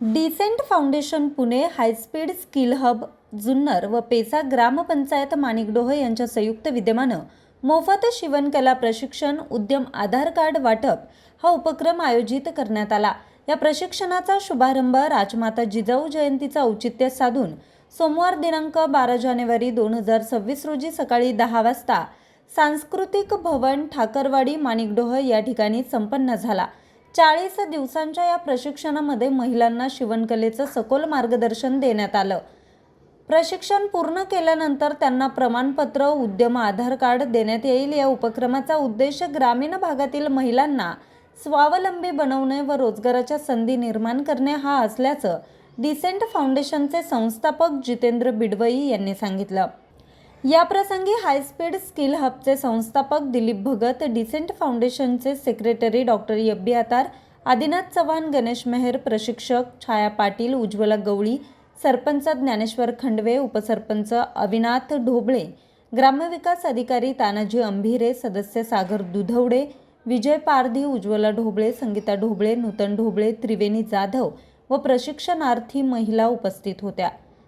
Decent foundation Pune high speed skill hub Junnar व पेसा ग्रामपंचायत माणिकडोह यांच्या संयुक्त विद्यमानं मोफत शिवणकला प्रशिक्षण उद्यम आधार कार्ड वाटप हा उपक्रम आयोजित करण्यात आला. या प्रशिक्षणाचा शुभारंभ राजमाता जिजाऊ जयंतीचा औचित्य साधून सोमवार दिनांक बारा जानेवारी दोन हजार सव्वीस रोजी सकाळी दहा वाजता सांस्कृतिक भवन ठाकरवाडी माणिकडोह या ठिकाणी संपन्न झाला. चाळीस दिवसांच्या या प्रशिक्षणामध्ये महिलांना शिवणकलेचं सखोल मार्गदर्शन देण्यात आलं. प्रशिक्षण पूर्ण केल्यानंतर त्यांना प्रमाणपत्र उद्यम आधार कार्ड देण्यात येईल. या उपक्रमाचा उद्देश ग्रामीण भागातील महिलांना स्वावलंबी बनवणे व रोजगाराच्या संधी निर्माण करणे हा असल्याचं डिसेंट फाउंडेशनचे संस्थापक जितेंद्र बिडवई यांनी सांगितलं. याप्रसंगी हायस्पीड स्किल हबचे संस्थापक दिलीप भगत डिसेंट फाउंडेशनचे सेक्रेटरी डॉक्टर यब्बी आतार आदिनाथ चव्हाण गणेश मेहर प्रशिक्षक छाया पाटील उज्ज्वला गवळी सरपंच ज्ञानेश्वर खंडवे उपसरपंच अविनाथ ढोबळे ग्रामविकास अधिकारी तानाजी अंभिरे सदस्य सागर दुधवडे विजय पारधी उज्ज्वला ढोबळे संगीता ढोबळे नूतन ढोबळे त्रिवेणी जाधव व प्रशिक्षणार्थी महिला उपस्थित होत्या.